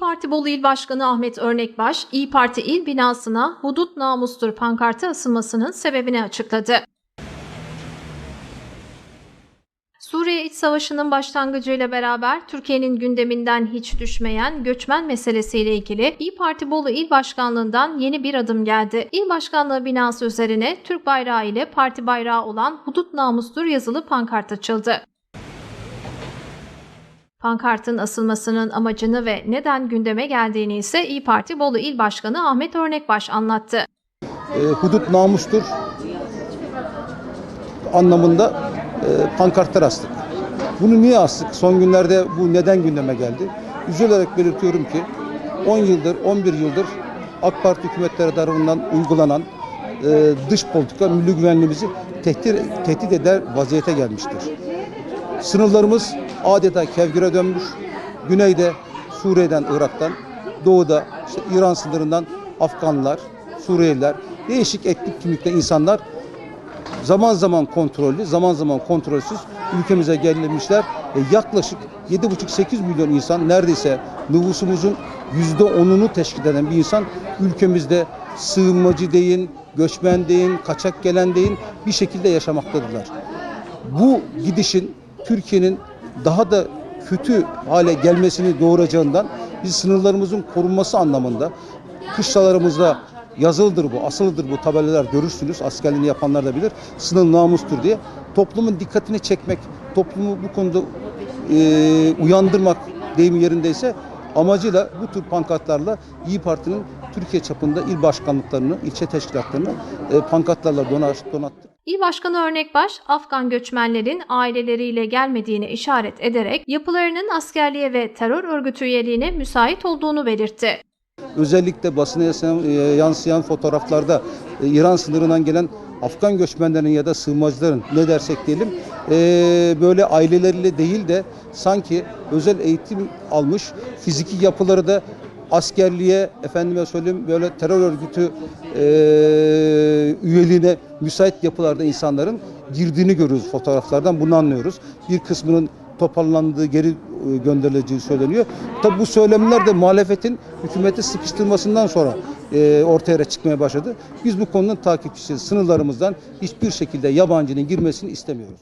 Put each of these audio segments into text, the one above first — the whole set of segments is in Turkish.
Parti Bolu İl Başkanı Ahmet Örnekbaş, İyi Parti il binasına hudut namustur pankartı asılmasının sebebini açıkladı. Suriye İç Savaşı'nın başlangıcıyla beraber Türkiye'nin gündeminden hiç düşmeyen göçmen meselesiyle ilgili İyi Parti Bolu İl Başkanlığı'ndan yeni bir adım geldi. İl Başkanlığı binası üzerine Türk bayrağı ile parti bayrağı olan hudut namustur yazılı pankart açıldı. Pankartın asılmasının amacını ve neden gündeme geldiğini ise İyi Parti Bolu İl Başkanı Ahmet Örnekbaş anlattı. e, hudut namustur anlamında e, pankartlar astık. Bunu niye astık? Son günlerde bu neden gündeme geldi? Üzülerek belirtiyorum ki 10 yıldır, 11 yıldır AK Parti hükümetleri tarafından uygulanan e, dış politika milli güvenliğimizi tehdit, tehdit eder vaziyete gelmiştir. Sınırlarımız adeta kevgire dönmüş. Güneyde Suriye'den, Irak'tan, doğuda işte İran sınırından Afganlar, Suriyeliler, değişik etnik kimlikte insanlar zaman zaman kontrollü, zaman zaman kontrolsüz ülkemize gelmişler. E, yaklaşık 7,5-8 milyon insan neredeyse nüfusumuzun %10'unu teşkil eden bir insan ülkemizde sığınmacı deyin, göçmen deyin, kaçak gelen deyin bir şekilde yaşamaktadırlar. Bu gidişin Türkiye'nin daha da kötü hale gelmesini doğuracağından biz sınırlarımızın korunması anlamında kışlalarımızda yazılıdır bu, asılıdır bu tabelalar görürsünüz. Askerliğini yapanlar da bilir. Sınır namustur diye. Toplumun dikkatini çekmek, toplumu bu konuda e, uyandırmak deyim yerindeyse amacıyla bu tür pankartlarla İyi Parti'nin Türkiye çapında il başkanlıklarını, ilçe teşkilatlarını e, pankartlarla donattık. İl Başkanı Örnekbaş, Afgan göçmenlerin aileleriyle gelmediğine işaret ederek yapılarının askerliğe ve terör örgütü üyeliğine müsait olduğunu belirtti. Özellikle basına yansıyan, e, fotoğraflarda e, İran sınırından gelen Afgan göçmenlerin ya da sığınmacıların ne dersek diyelim e, böyle aileleriyle değil de sanki özel eğitim almış fiziki yapıları da askerliğe efendime söyleyeyim böyle terör örgütü e, üyeliğine müsait yapılarda insanların girdiğini görüyoruz fotoğraflardan bunu anlıyoruz. Bir kısmının toparlandığı geri e, gönderileceği söyleniyor. Tabi bu söylemler de muhalefetin hükümeti sıkıştırmasından sonra e, ortaya çıkmaya başladı. Biz bu konunun takipçisiyiz. Sınırlarımızdan hiçbir şekilde yabancının girmesini istemiyoruz.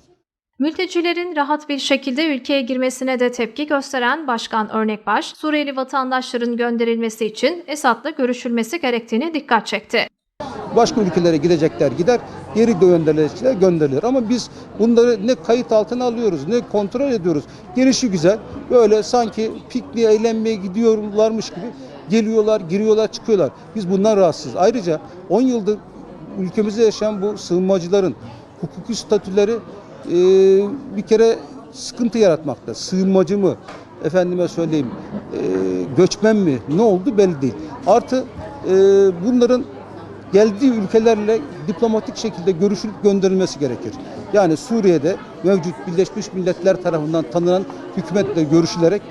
Mültecilerin rahat bir şekilde ülkeye girmesine de tepki gösteren Başkan Örnekbaş, Suriyeli vatandaşların gönderilmesi için Esad'la görüşülmesi gerektiğine dikkat çekti. Başka ülkelere gidecekler gider, geri gönderilecekler gönderilir. Ama biz bunları ne kayıt altına alıyoruz, ne kontrol ediyoruz. Gelişi güzel, böyle sanki pikniğe, eğlenmeye gidiyorlarmış gibi geliyorlar, giriyorlar, çıkıyorlar. Biz bundan rahatsız. Ayrıca 10 yıldır ülkemizde yaşayan bu sığınmacıların hukuki statüleri e, bir kere sıkıntı yaratmakta. Sığınmacı mı, efendime söyleyeyim, e, göçmen mi, ne oldu belli değil. Artı e, bunların geldiği ülkelerle diplomatik şekilde görüşülüp gönderilmesi gerekir. Yani Suriye'de mevcut Birleşmiş Milletler tarafından tanınan hükümetle görüşülerek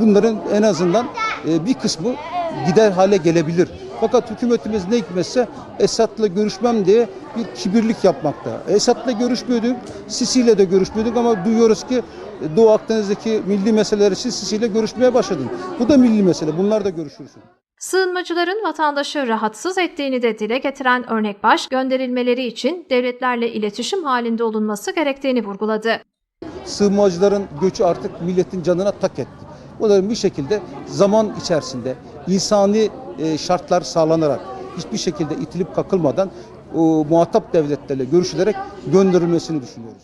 bunların en azından e, bir kısmı gider hale gelebilir. Fakat hükümetimiz ne hikmetse Esad'la görüşmem diye bir kibirlik yapmakta. Esad'la görüşmüyorduk, Sisi ile de görüşmüyorduk ama duyuyoruz ki Doğu Akdeniz'deki milli meseleleri siz Sisi ile görüşmeye başladın. Bu da milli mesele, bunlar da görüşürsün. Sığınmacıların vatandaşı rahatsız ettiğini de dile getiren Örnekbaş, gönderilmeleri için devletlerle iletişim halinde olunması gerektiğini vurguladı. sığınmacıların göçü artık milletin canına tak etti. Bunların bir şekilde zaman içerisinde insani e, şartlar sağlanarak hiçbir şekilde itilip kakılmadan muhatap devletlerle görüşülerek gönderilmesini düşünüyoruz.